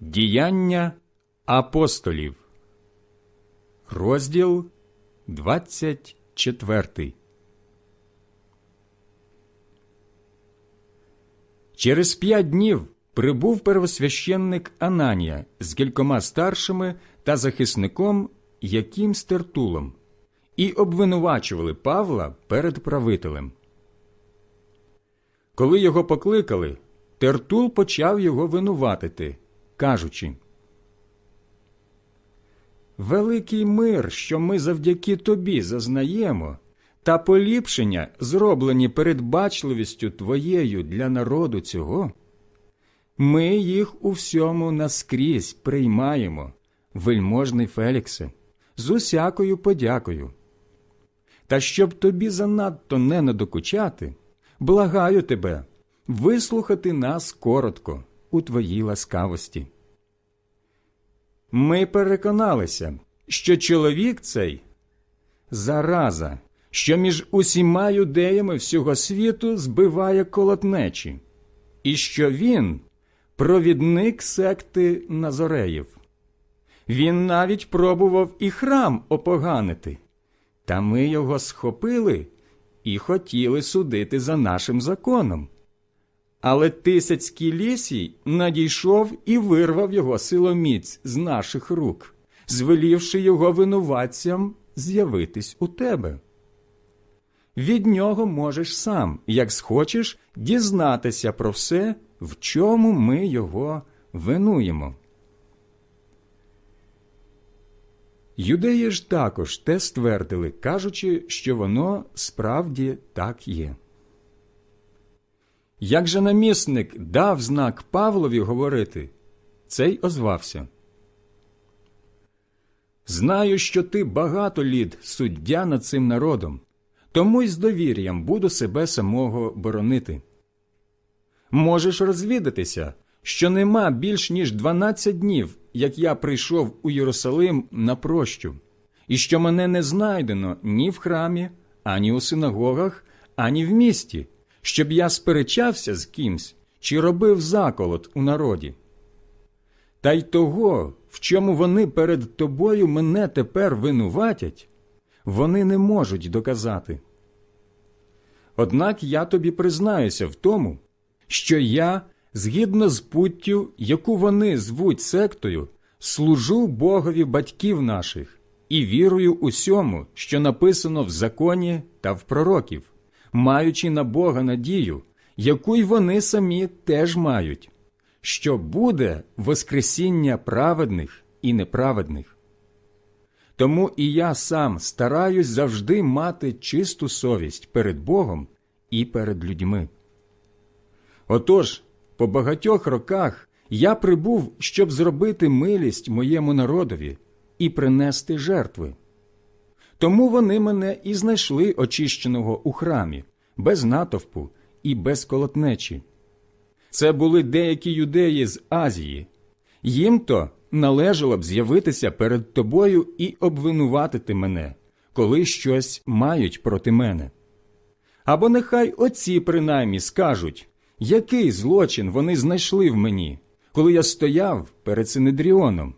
Діяння апостолів, розділ 24. Через п'ять днів прибув первосвященник Ананія з кількома старшими та захисником Яким Стертулом і обвинувачували Павла перед правителем. Коли його покликали, Тертул почав його винуватити, кажучи Великий мир, що ми завдяки тобі зазнаємо, та поліпшення, зроблені передбачливістю твоєю для народу цього, ми їх у всьому наскрізь приймаємо, вельможний Феліксе, з усякою подякою. Та щоб тобі занадто не надокучати, благаю тебе вислухати нас коротко у твоїй ласкавості. Ми переконалися, що чоловік цей зараза, що між усіма юдеями всього світу збиває колотнечі, і що він провідник секти Назореїв. Він навіть пробував і храм опоганити, та ми його схопили і хотіли судити за нашим законом. Але тисяцький лісій надійшов і вирвав його силоміць з наших рук, звелівши його винуватцям з'явитись у тебе. Від нього можеш сам, як схочеш, дізнатися про все, в чому ми його винуємо. Юдеї ж також те ствердили, кажучи, що воно справді так є. Як же намісник дав знак Павлові говорити, цей озвався. Знаю, що ти багато літ суддя над цим народом, тому й з довір'ям буду себе самого боронити. Можеш розвідатися, що нема більш ніж дванадцять днів, як я прийшов у Єрусалим на прощу, і що мене не знайдено ні в храмі, ані у синагогах, ані в місті, щоб я сперечався з кимсь чи робив заколот у народі. Та й того, в чому вони перед тобою мене тепер винуватять, вони не можуть доказати. Однак я тобі признаюся в тому, що я, згідно з путтю, яку вони звуть сектою, служу Богові батьків наших і вірую усьому, що написано в законі та в пророків, маючи на Бога надію, яку й вони самі теж мають, що буде Воскресіння праведних і неправедних. Тому і я сам стараюсь завжди мати чисту совість перед Богом і перед людьми. Отож, по багатьох роках я прибув, щоб зробити милість моєму народові і принести жертви. Тому вони мене і знайшли очищеного у храмі, без натовпу і без колотнечі. Це були деякі юдеї з Азії. Їм то належало б з'явитися перед тобою і обвинуватити мене, коли щось мають проти мене. Або нехай оці принаймні скажуть, який злочин вони знайшли в мені, коли я стояв перед Синедріоном.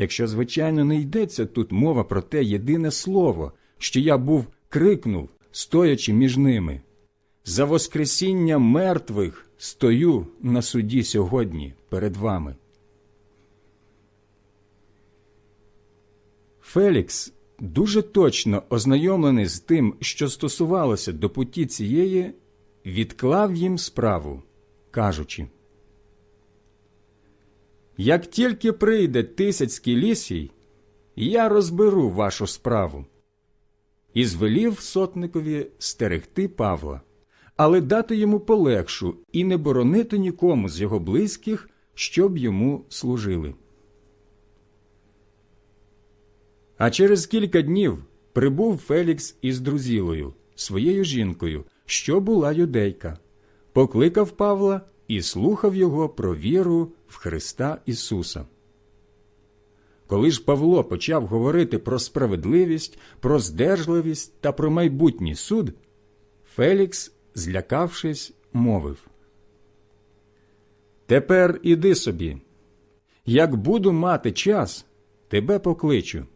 Якщо, звичайно, не йдеться тут мова про те єдине слово, що я був крикнув, стоячи між ними. За Воскресіння мертвих стою на суді сьогодні перед вами. Фелікс, дуже точно ознайомлений з тим, що стосувалося до путі цієї, відклав їм справу, кажучи Як тільки прийде тисяцький лісій, я розберу вашу справу. І звелів сотникові стерегти Павла, але дати йому полегшу і не боронити нікому з його близьких, щоб йому служили. А через кілька днів прибув Фелікс із друзілою, своєю жінкою, що була юдейка, покликав Павла і слухав його про віру в Христа Ісуса. Коли ж Павло почав говорити про справедливість, про здержливість та про майбутній суд, Фелікс, злякавшись, мовив Тепер іди собі. Як буду мати час, тебе покличу.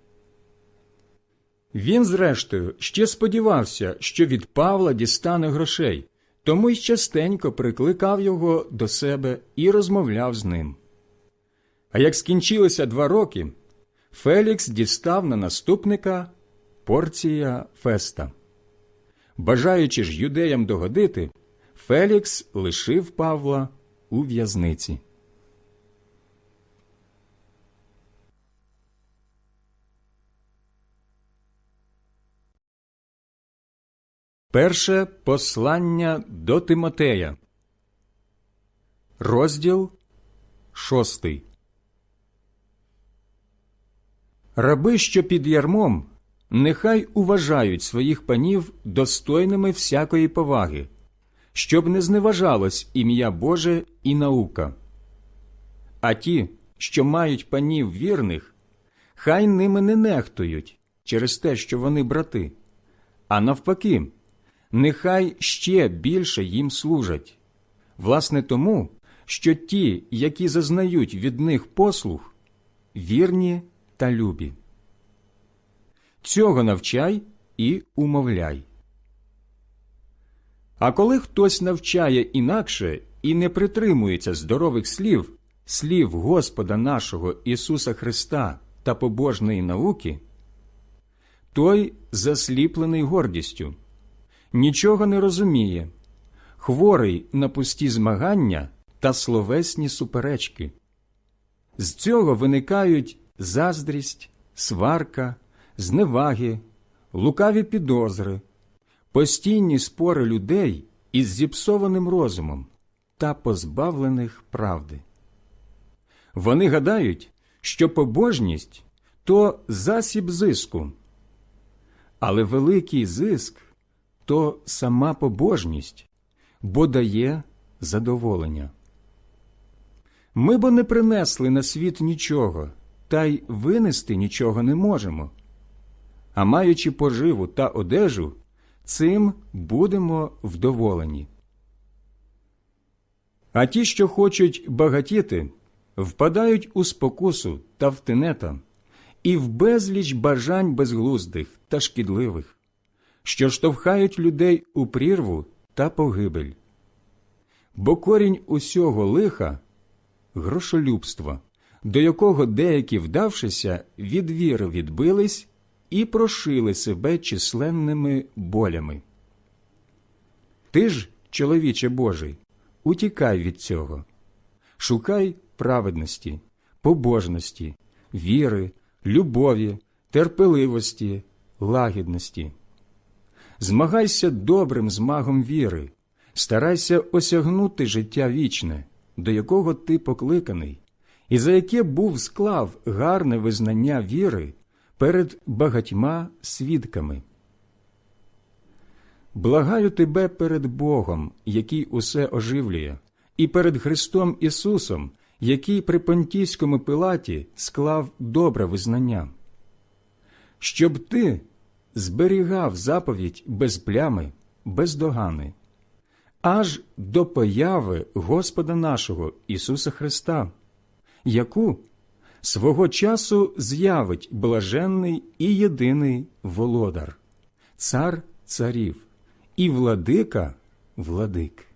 Він, зрештою, ще сподівався, що від Павла дістане грошей, тому й частенько прикликав його до себе і розмовляв з ним. А як скінчилися два роки, Фелікс дістав на наступника порція феста. Бажаючи ж юдеям догодити, Фелікс лишив Павла у в'язниці. Перше послання до Тимотея, розділ шостий. Раби, що під ярмом, нехай уважають своїх панів достойними всякої поваги, щоб не зневажалось ім'я Боже і наука. А ті, що мають панів вірних, хай ними не нехтують через те, що вони брати, а навпаки, нехай ще більше їм служать, власне тому, що ті, які зазнають від них послуг, вірні та любі. Цього навчай і умовляй. А коли хтось навчає інакше і не притримується здорових слів, слів Господа нашого Ісуса Христа та побожної науки, той засліплений гордістю, нічого не розуміє, хворий на пусті змагання та словесні суперечки. З цього виникають заздрість, сварка, зневаги, лукаві підозри, постійні спори людей із зіпсованим розумом та позбавлених правди. Вони гадають, що побожність то засіб зиску, але великий зиск то сама побожність, бо дає задоволення. Ми бо не принесли на світ нічого, та й винести нічого не можемо. А маючи поживу та одежу, цим будемо вдоволені. А ті, що хочуть багатіти, впадають у спокусу та в тенета і в безліч бажань безглуздих та шкідливих, що штовхають людей у прірву та погибель. Бо корінь усього лиха грошолюбство, до якого деякі, вдавшися, від віри відбились і прошили себе численними болями. Ти ж, чоловіче Божий, утікай від цього, шукай праведності, побожності, віри, любові, терпеливості, лагідності. Змагайся добрим змагом віри, старайся осягнути життя вічне, до якого ти покликаний, і за яке був склав гарне визнання віри перед багатьма свідками. Благаю тебе перед Богом, який усе оживлює, і перед Христом Ісусом, який при Понтійському пилаті склав добре визнання, щоб ти зберігав заповідь без плями, без догани, аж до появи Господа нашого Ісуса Христа, яку свого часу з'явить блаженний і єдиний володар, цар царів і владика владик,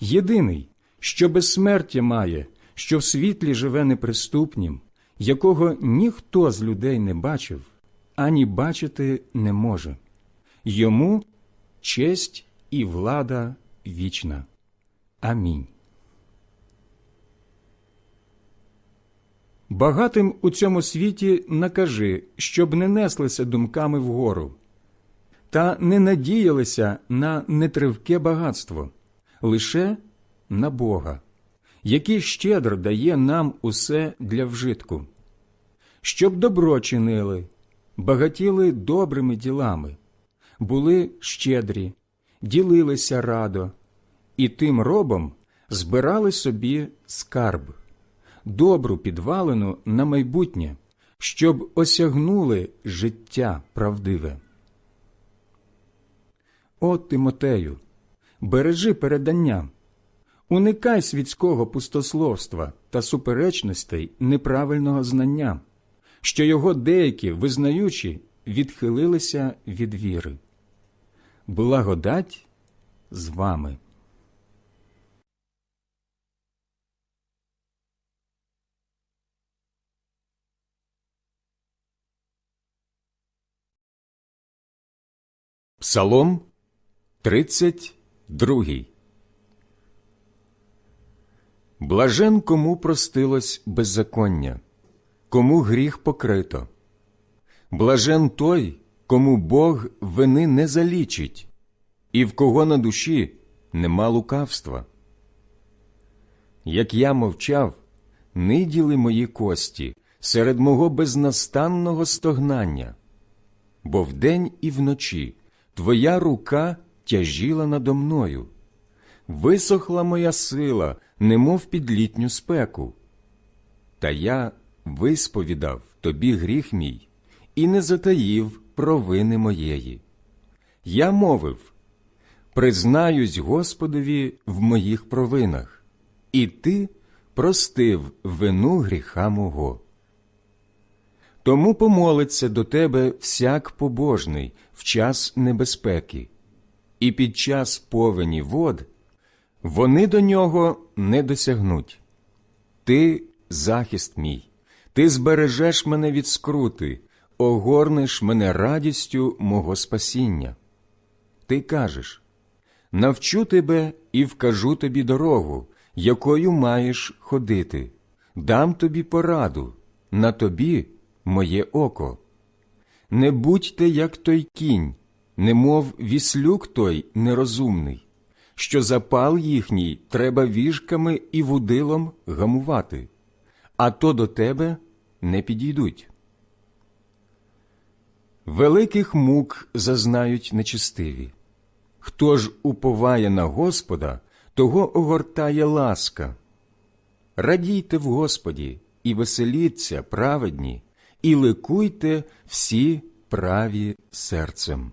єдиний, що безсмертя має, що в світлі живе неприступнім, якого ніхто з людей не бачив, ані бачити не може. Йому честь і влада вічна. Амінь. Багатим у цьому світі накажи, щоб не неслися думками вгору, та не надіялися на нетривке багатство, лише на Бога, який щедро дає нам усе для вжитку, щоб добро чинили, багатіли добрими ділами, були щедрі, ділилися радо, і тим робом збирали собі скарб добру підвалину на майбутнє, щоб осягнули життя правдиве. О Тимотею, бережи передання, Уникай світського пустословства та суперечностей неправильного знання, що його деякі, визнаючи, відхилилися від віри. Благодать з вами. Псалом 32 Блажен кому простилось беззаконня, кому гріх покрито. Блажен той, кому Бог вини не залічить, і в кого на душі нема лукавства. Як я мовчав, ниділи мої кості серед мого безнастанного стогнання, бо вдень і вночі твоя рука тяжіла надо мною, висохла моя сила, немов під літню спеку. Та я висповідав тобі гріх мій і не затаїв провини моєї. Я мовив признаюсь Господові в моїх провинах, і ти простив вину гріха мого. Тому помолиться до тебе всяк побожний в час небезпеки, і під час повені вод вони до нього не досягнуть. Ти захист мій, ти збережеш мене від скрути, огорнеш мене радістю мого спасіння. Ти кажеш навчу тебе і вкажу тобі дорогу, якою маєш ходити, дам тобі пораду, на тобі моє око. Не будьте, як той кінь, немов віслюк той нерозумний, що запал їхній треба віжками і вудилом гамувати, а то до тебе не підійдуть. Великих мук зазнають нечистиві. Хто ж уповає на Господа, того огортає ласка. Радійте в Господі і веселіться праведні, і ликуйте всі праві серцем.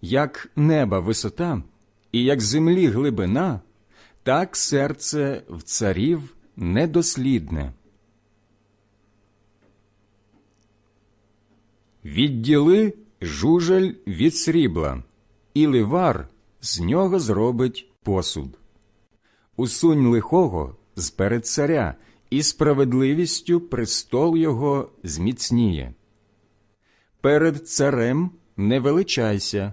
Як неба висота і як землі глибина, так серце в царів недослідне. Відділи жужель від срібла, і ливар з нього зробить посуд. Усунь лихого з перед царя, і справедливістю престол його зміцніє. Перед царем не величайся,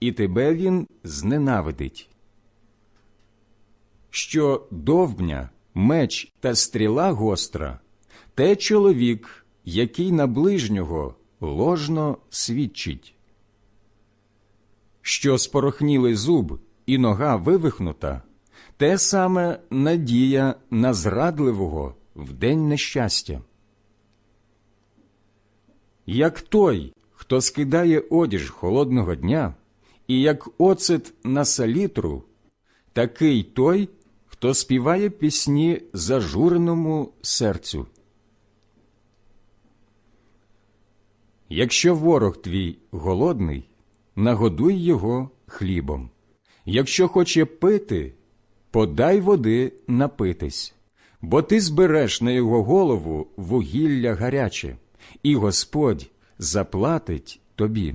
і тебе він зненавидить. Що довбня, меч та стріла гостра, те чоловік, який на ближнього ложно свідчить. Що спорохнілий зуб і нога вивихнута, те саме надія на зрадливого в день нещастя. Як той, хто скидає одіж холодного дня, і як оцет на салітру, такий той, хто співає пісні зажуреному серцю. Якщо ворог твій голодний, нагодуй його хлібом. Якщо хоче пити, подай води напитись, бо ти збереш на його голову вугілля гаряче, і Господь заплатить тобі.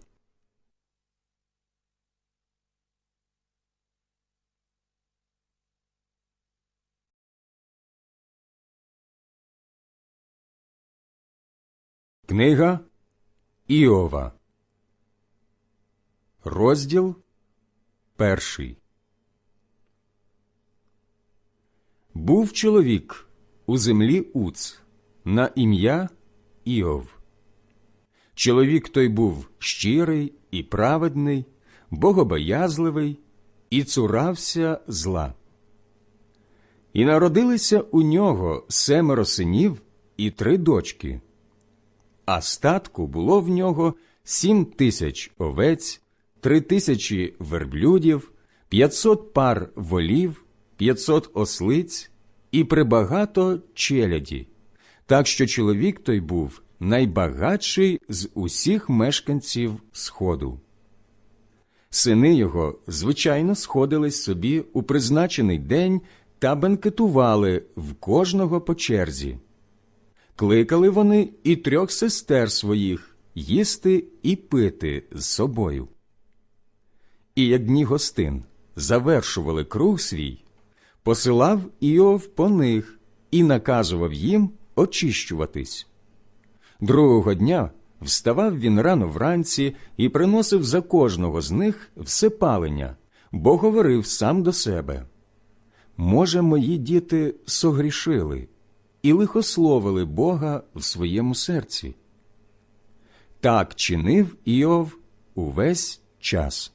Книга Іова, розділ перший. Був чоловік у землі Уц на ім'я Іов. Чоловік той був щирий і праведний, богобоязливий і цурався зла. І народилися у нього семеро синів і три дочки а статку було в нього сім тисяч овець, три тисячі верблюдів, п'ятсот пар волів, п'ятсот ослиць і прибагато челяді, так що чоловік той був найбагатший з усіх мешканців Сходу. Сини його, звичайно, сходились собі у призначений день та бенкетували в кожного по черзі. Кликали вони і трьох сестер своїх їсти і пити з собою. І як дні гостин завершували круг свій, посилав Іов по них і наказував їм очищуватись. Другого дня вставав він рано вранці і приносив за кожного з них все палення, бо говорив сам до себе Може, мої діти согрішили і лихословили Бога в своєму серці. Так чинив Іов увесь час.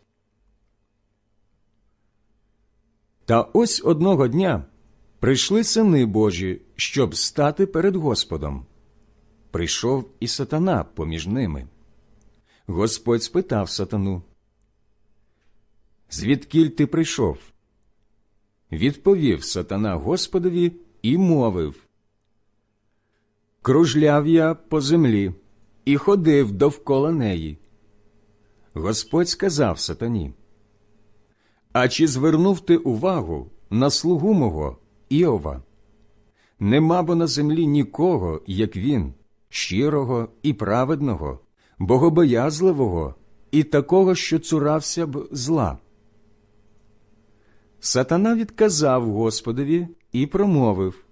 Та ось одного дня прийшли сини Божі, щоб стати перед Господом. Прийшов і сатана поміж ними. Господь спитав сатану, Звідкіль ти прийшов? Відповів сатана Господові і мовив Кружляв я по землі і ходив довкола неї. Господь сказав сатані, А чи звернув ти увагу на слугу мого Іова? Нема бо на землі нікого, як він, щирого і праведного, богобоязливого і такого, що цурався б зла. Сатана відказав Господові і промовив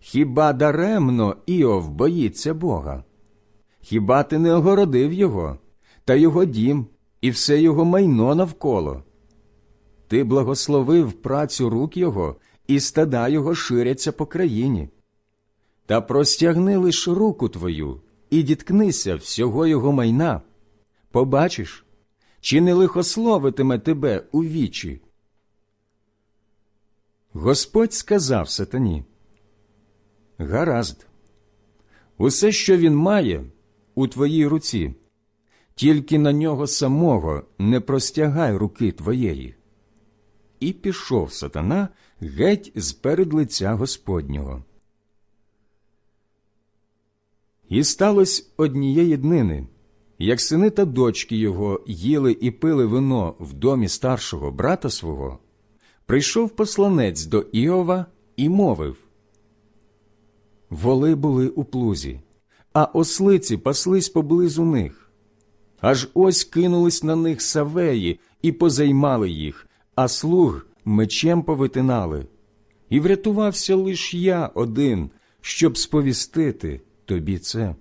Хіба даремно Іов боїться Бога? Хіба ти не огородив його, та його дім і все його майно навколо? Ти благословив працю рук його, і стада його ширяться по країні. Та простягни лиш руку твою і діткнися всього його майна. Побачиш, чи не лихословитиме тебе у вічі. Господь сказав сатані Гаразд, усе, що він має, у твоїй руці, тільки на нього самого не простягай руки твоєї. І пішов сатана геть з перед лиця Господнього. І сталося однієї днини, як сини та дочки його їли і пили вино в домі старшого брата свого, прийшов посланець до Іова і мовив Воли були у плузі, а ослиці паслись поблизу них. Аж ось кинулись на них савеї і позаймали їх, а слуг мечем повитинали. І врятувався лиш я один, щоб сповістити тобі це.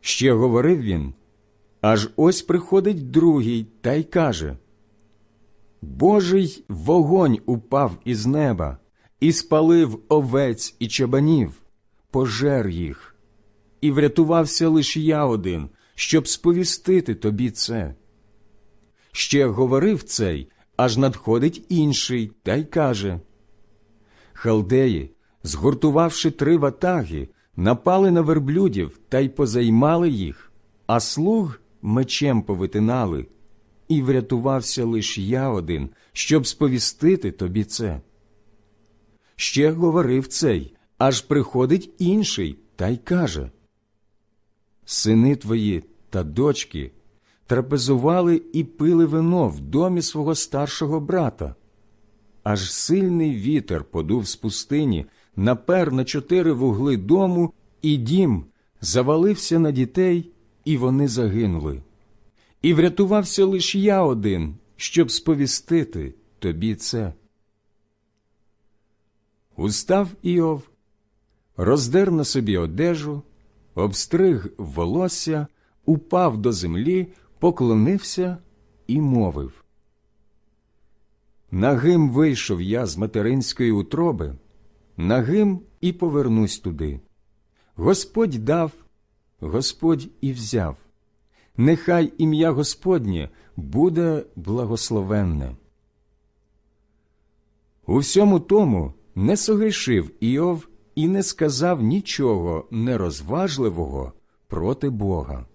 Ще говорив він, аж ось приходить другий та й каже Божий вогонь упав із неба і спалив овець і чабанів, пожер їх, і врятувався лиш я один, щоб сповістити тобі це. Ще говорив цей, аж надходить інший та й каже Халдеї, згуртувавши три ватаги, напали на верблюдів та й позаймали їх, а слуг мечем повитинали, і врятувався лиш я один, щоб сповістити тобі це. Ще говорив цей, аж приходить інший та й каже Сини твої та дочки трапезували і пили вино в домі свого старшого брата. Аж сильний вітер подув з пустині, напер на чотири вугли дому, і дім завалився на дітей, і вони загинули. І врятувався лиш я один, щоб сповістити тобі це. Устав Іов, роздер на собі одежу, обстриг волосся, упав до землі, поклонився і мовив. Нагим вийшов я з материнської утроби, нагим і повернусь туди. Господь дав, Господь і взяв. Нехай ім'я Господнє буде благословенне. У всьому тому не согрішив Іов і не сказав нічого нерозважливого проти Бога.